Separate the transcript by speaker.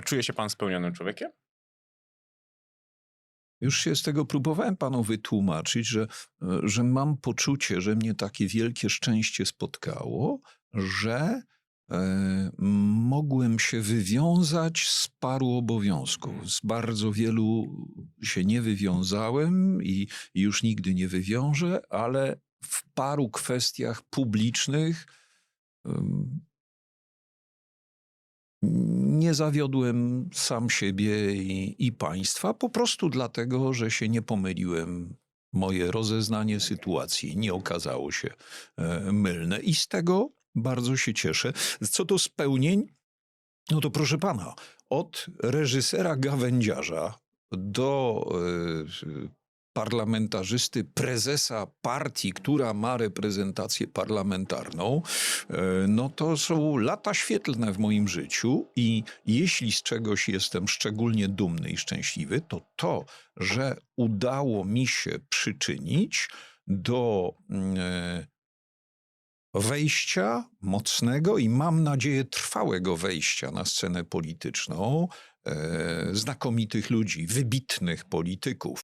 Speaker 1: A czuje się pan spełnionym człowiekiem?
Speaker 2: Już się z tego próbowałem panu wytłumaczyć, że, że mam poczucie, że mnie takie wielkie szczęście spotkało, że e, mogłem się wywiązać z paru obowiązków. Z bardzo wielu się nie wywiązałem i, i już nigdy nie wywiążę, ale w paru kwestiach publicznych em, nie zawiodłem sam siebie i, i państwa, po prostu dlatego, że się nie pomyliłem. Moje rozeznanie sytuacji nie okazało się e, mylne i z tego bardzo się cieszę. Co do spełnień, no to proszę pana, od reżysera gawędziarza do e, parlamentarzysty, prezesa partii, która ma reprezentację parlamentarną, e, no to są lata świetlne w moim życiu i jeśli z czegoś jestem szczególnie dumny i szczęśliwy, to to, że udało mi się przyczynić do mm, e, wejścia mocnego i mam nadzieję trwałego wejścia na scenę polityczną e, znakomitych ludzi, wybitnych polityków,